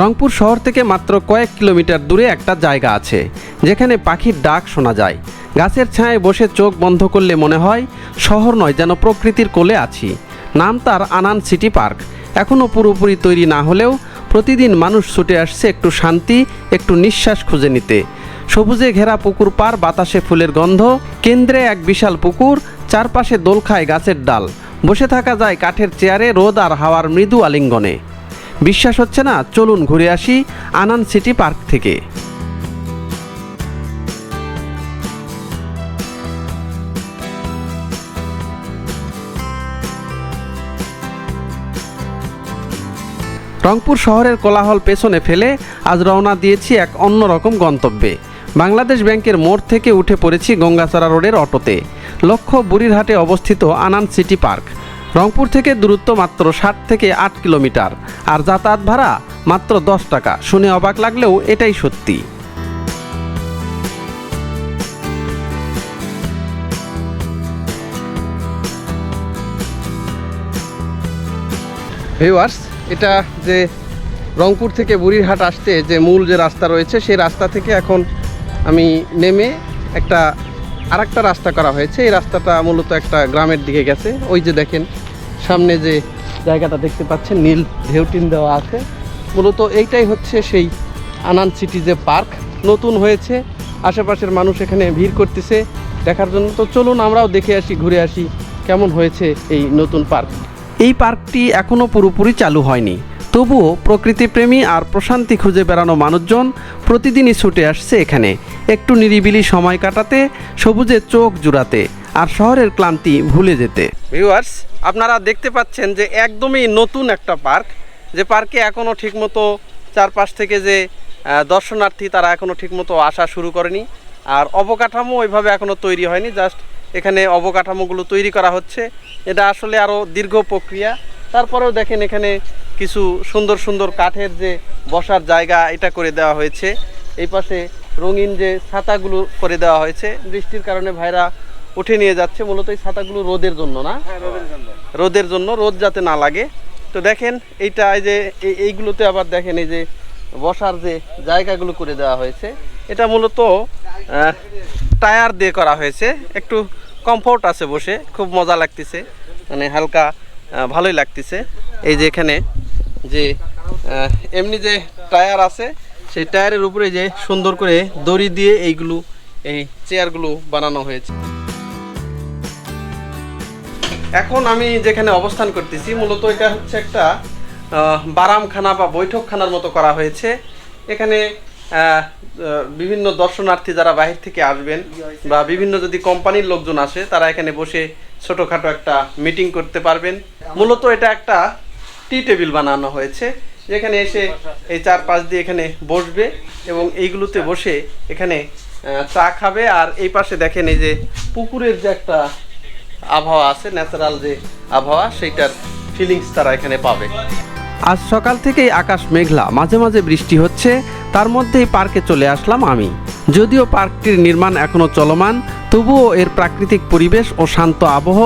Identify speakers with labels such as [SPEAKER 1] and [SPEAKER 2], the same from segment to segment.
[SPEAKER 1] রংপুর শহর থেকে মাত্র কয়েক কিলোমিটার দূরে একটা জায়গা আছে, যেখানে পাখির ডাক শোনা যায়। গাছের ছায়ায় বসে চোখ বন্ধ করলে মনে হয়, শহর নয় যেন প্রকৃতির কোলে আছি। নাম তার আনান সিটি পার্ক। এখনও পুরোপুরি তৈরি না হলেও প্রতিদিন মানুষ ছুটে আসছে একটু শান্তি, একটু নিঃশ্বাস খুঁজে নিতে। সবুজে ঘেরা পুকুর পার, বাতাসে ফুলের গন্ধ, কেন্দ্রে এক বিশাল পুকুর, চারপাশে দোল খায় গাছের ডাল। বসে থাকা যায় কাঠের চেয়ারে, রোদ আর হাওয়ার মৃদু আলিঙ্গনে। বিশ্বাস হচ্ছে না, চলুন ঘুরে আসি আনান সিটি পার্ক থেকে। রংপুর শহরের কোলাহল পেছনে ফেলে আজ রওনা দিয়েছি এক অন্যরকম গন্তব্যে। বাংলাদেশ ব্যাংকের মোড় থেকে উঠে পড়েছি গঙ্গাচড়া রোডের অটোতে। লক্ষ্য বুড়িরহাটে অবস্থিত আনান সিটি পার্ক। রংপুর থেকে দূরত্ব মাত্র ষাট থেকে আট কিলোমিটার, আর যাতায়াত ভাড়া মাত্র দশ টাকা। শুনে অবাক লাগলেও এটাই সত্যি। ভিউয়ার্স, এটা যে রংপুর থেকে বুড়িরহাট আসতে যে মূল যে রাস্তা রয়েছে, সেই রাস্তা থেকে এখন আমি নেমে একটা আরেকটা রাস্তা করা হয়েছে। এই রাস্তাটা মূলত একটা গ্রামের দিকে গেছে। ওই যে দেখেন, সামনে যে জায়গাটা দেখতে পাচ্ছেন, নীল ঢেউটিন দেওয়া আছে। মূলত এইটাই হচ্ছে সেই আনান সিটি যে পার্ক। নতুন হয়েছে, আশেপাশের মানুষ এখানে ভিড় করতেছে দেখার জন্য। তো চলুন আমরাও দেখে আসি, ঘুরে আসি কেমন হয়েছে এই নতুন পার্ক। এই পার্কটি এখনও পুরোপুরি চালু হয়নি। তবুও প্রকৃতিপ্রেমী আর প্রশান্তি খুঁজে বেড়ানো মানুষজন প্রতিদিনই ছুটে আসছে এখানে। একটু নিরিবিলি সময় কাটাতে, সবুজে চোখ জুড়াতে আর শহরের ক্লান্তি ভুলে যেতে। ভিউয়ার্স, আপনারা দেখতে পাচ্ছেন যে একদমই নতুন একটা পার্ক। যে পার্কে এখনও ঠিকমতো চারপাশ থেকে যে দর্শনার্থী তারা এখনও ঠিকমতো আসা শুরু করেনি। আর অবকাঠামো ওইভাবে এখনও তৈরি হয়নি, জাস্ট এখানে অবকাঠামোগুলো তৈরি করা হচ্ছে। এটা আসলে আরও দীর্ঘ প্রক্রিয়া। তারপরেও দেখেন এখানে কিছু সুন্দর সুন্দর কাঠের যে বসার জায়গা এটা করে দেওয়া হয়েছে। এই পাশে রঙিন যে ছাতাগুলো করে দেওয়া হয়েছে। বৃষ্টির কারণে ভাইরা উঠে নিয়ে যাচ্ছে মূলত এই ছাতাগুলো রোদের জন্য না? রোদের জন্য। রোদ যাতে না লাগে। তো দেখেন এইটা এই যে এই- এইগুলোতে আবার দেখেন এই যে বসার যে জায়গাগুলো করে দেওয়া হয়েছে। এটা মূলত টায়ার দিয়ে করা হয়েছে। একটু কমফোর্ট আছে বসে খুব মজা লাগতেছে। মানে হালকা ভালোই লাগতেছে। এই যে এখানে যে এমনি যে টায়ার আছে, সেই টায়ারের উপরে যে সুন্দর করে দড়ি দিয়ে এইগুলো, এই চেয়ারগুলো বানানো হয়েছে। এখন আমি যেখানে অবস্থান করতেছি, মূলত এটা হচ্ছে একটা বারামখানা বা বৈঠকখানার মতো করা হয়েছে। এখানে বিভিন্ন দর্শনার্থী যারা বাহির থেকে আসবেন বা বিভিন্ন যদি কোম্পানির লোকজন আসে, তারা এখানে বসে ছোটোখাটো একটা মিটিং করতে পারবেন। মূলত এটা একটা টি টেবিল বানানো হয়েছে। যেখানে এসে এই চার পাঁচ দিয়ে এখানে বসবে এবং এইগুলোতে বসে এখানে চা খাবে। আর এই পাশে দেখেন এই যে পুকুরের যে একটা আবহাওয়া আছে ন্যাচারাল যে আবহাওয়া, সেইটার ফিলিংস তারা এখানে পাবে। আজ সকাল থেকেই আকাশ মেঘলা, মাঝে মাঝে বৃষ্টি হচ্ছে। তার মধ্যেই পার্কে চলে আসলাম আমি। যদিও পার্কটির নির্মাণ এখনও চলমান, তবুও এর প্রাকৃতিক পরিবেশ ও শান্ত আবহ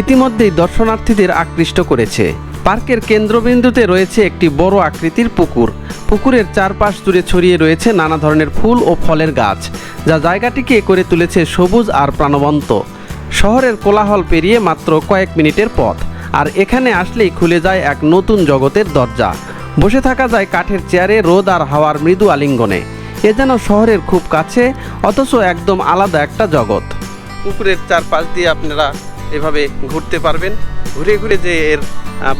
[SPEAKER 1] ইতিমধ্যেই দর্শনার্থীদের আকৃষ্ট করেছে। পার্কের কেন্দ্রবিন্দুতে রয়েছে একটি বড় আকৃতির পুকুর। পুকুরের চারপাশ জুড়ে ছড়িয়ে রয়েছে নানা ধরনের ফুল ও ফলের গাছ, যা জায়গাটিকে করে তুলেছে সবুজ আর প্রাণবন্ত। শহরের কোলাহল পেরিয়ে মাত্র কয়েক মিনিটের পথ, আর এখানে আসলেই খুলে যায় এক নতুন জগতের দরজা। বসে থাকা যায় কাঠের চেয়ারে রোদ আর হাওয়ার মৃদু আলিঙ্গনে। এ যেন শহরের খুব কাছে, অথচ একদম আলাদা একটা জগৎ। পুকুরের চারপাশ দিয়ে আপনারা এভাবে ঘুরতে পারবেন। ঘুরে ঘুরে যে এর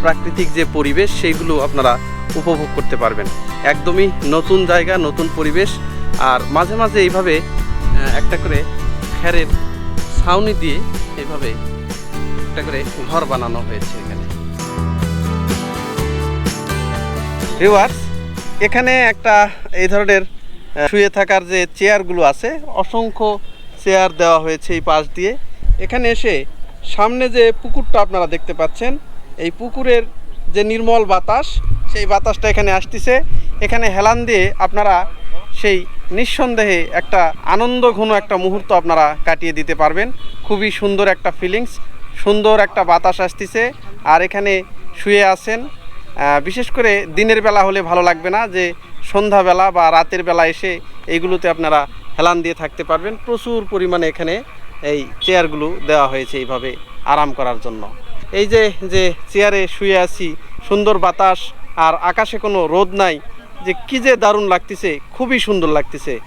[SPEAKER 1] প্রাকৃতিক যে পরিবেশ, সেইগুলো আপনারা উপভোগ করতে পারবেন। একদমই নতুন জায়গা, নতুন পরিবেশ, আর মাঝে মাঝে এইভাবে একটা করে খেরের ছাউনি দিয়ে এইভাবে একটা করে ঘর বানানো হয়েছে এখানে। এখানে একটা এই ধরনের শুয়ে থাকার যে চেয়ারগুলো আছে, অসংখ্য চেয়ার দেওয়া হয়েছে এই পাশ দিয়ে। এখানে এসে সামনে যে পুকুরটা আপনারা দেখতে পাচ্ছেন, এই পুকুরের যে নির্মল বাতাস, সেই বাতাসটা এখানে আসতেছে। এখানে হেলান দিয়ে আপনারা সেই নিঃসন্দেহে একটা আনন্দ ঘন একটা মুহূর্ত আপনারা কাটিয়ে দিতে পারবেন। খুবই সুন্দর একটা ফিলিংস সুন্দর একটা বাতাস আসতেছে। আর এখানে শুয়ে আছেন বিশেষ করে দিনের বেলা হলে ভালো লাগবে না যে সন্ধ্যাবেলা বা রাতের বেলা এসে এইগুলোতে আপনারা হেলান দিয়ে থাকতে পারবেন। প্রচুর পরিমাণে এখানে এই চেয়ারগুলো দেওয়া হয়েছে এইভাবে আরাম করার জন্য। এই যে যে চেয়ারে শুয়ে আছি, সুন্দর বাতাস আর আকাশে কোনো রোদ নাই, যে কি যে দারুণ লাগতেছে, খুবই সুন্দর লাগতেছে,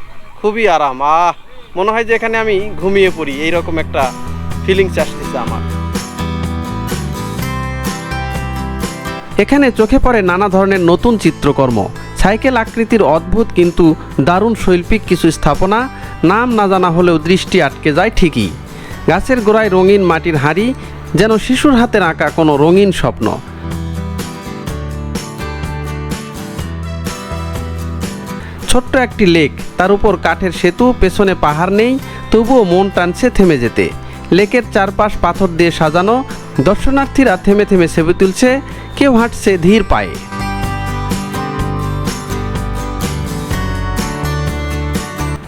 [SPEAKER 1] খুবই আরাম। আহ, মনে হয় যে এখানে আমি ঘুমিয়ে পড়ি, এইরকম একটা ফিলিংস আসতেছে আমার। এখানে চোখে পড়ে নানা ধরনের নতুন চিত্রকর্ম। সাইকেল আকৃতির অদ্ভুত কিন্তু দারুণ শৈল্পিক কিছু স্থাপনা, নাম না জানা হলেও দৃষ্টি আটকে যায় ঠিকই। গাছের গোড়ায় রঙিন মাটির হাঁড়ি, যেন শিশুর হাতের আঁকা কোনো রঙিন স্বপ্ন। ছোট্ট একটি লেক, তার উপর কাঠের সেতু, পেছনে পাহাড় নেই, তবুও মন টানছে থেমে যেতে। লেকের চারপাশ পাথর দিয়ে সাজানো, দর্শনার্থীরা থেমে থেমে সেবে তুলছে, কেউ হাঁটছে ধীর পায়ে।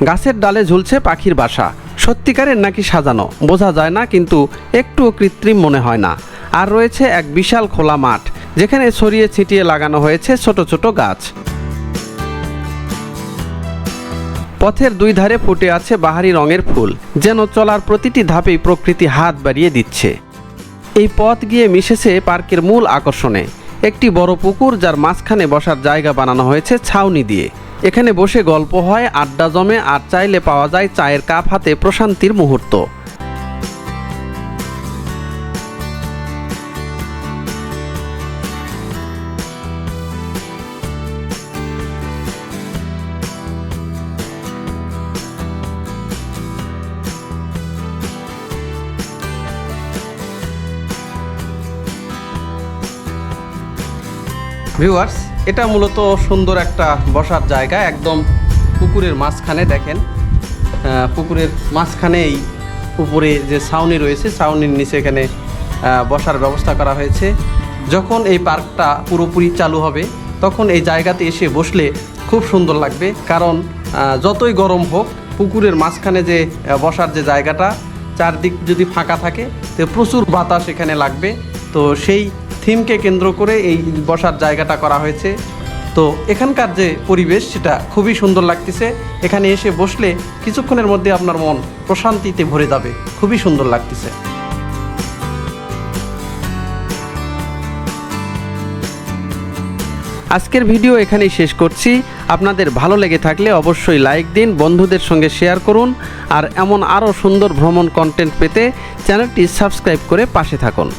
[SPEAKER 1] গাছের ডালে ঝুলছে পাখির বাসা। সত্যিকারের নাকি সাজানো? বোঝা যায় না, কিন্তু একটুও কৃত্রিম মনে হয় না। আর রয়েছে এক বিশাল খোলা মাঠ, যেখানে ছড়িয়ে ছিটিয়ে লাগানো হয়েছে ছোট ছোট গাছ। পথের দুই ধারে ফুটে আছে বাহারি রঙের ফুল, যেন চলার প্রতিটি ধাপেই প্রকৃতি হাত বাড়িয়ে দিচ্ছে। এই পথ গিয়ে মিশেছে পার্কের মূল আকর্ষণে। একটি বড় পুকুর যার মাঝখানে বসার জায়গা বানানো হয়েছে ছাউনি দিয়ে। এখানে বসে গল্প হয়, আড্ডা জমে, আর চাইলে পাওয়া যায় চায়ের কাপ হাতে প্রশান্তির মুহূর্ত। ভিউয়ার্স এটা মূলত সুন্দর একটা বসার জায়গা, একদম পুকুরের মাঝখানে, দেখেন। পুকুরের মাঝখানে এই উপরে যে ছাউনি রয়েছে, ছাউনির নিচে এখানে বসার ব্যবস্থা করা হয়েছে। যখন এই পার্কটা পুরোপুরি চালু হবে, তখন এই জায়গাতে এসে বসলে খুব সুন্দর লাগবে। কারণ যতই গরম হোক, পুকুরের মাঝখানে যে বসার যে জায়গাটা, চারদিক যদি ফাঁকা থাকে, তো প্রচুর বাতাস এখানে লাগবে। তো সেই থিমকে কেন্দ্র করে এই বসার জায়গাটা করা হয়েছে। তো এখানকার যে পরিবেশ, সেটা খুবই সুন্দর লাগতেছে। এখানে এসে বসলে কিছুক্ষণের মধ্যে আপনার মন প্রশান্তিতে ভরে যাবে। খুবই সুন্দর লাগতেছে। আজকের ভিডিও এখানেই শেষ করছি। আপনাদের ভালো লেগে থাকলে অবশ্যই লাইক দিন, বন্ধুদের সঙ্গে শেয়ার করুন, আর এমন আরও সুন্দর ভ্রমণ কন্টেন্ট পেতে চ্যানেলটি সাবস্ক্রাইব করে পাশে থাকুন।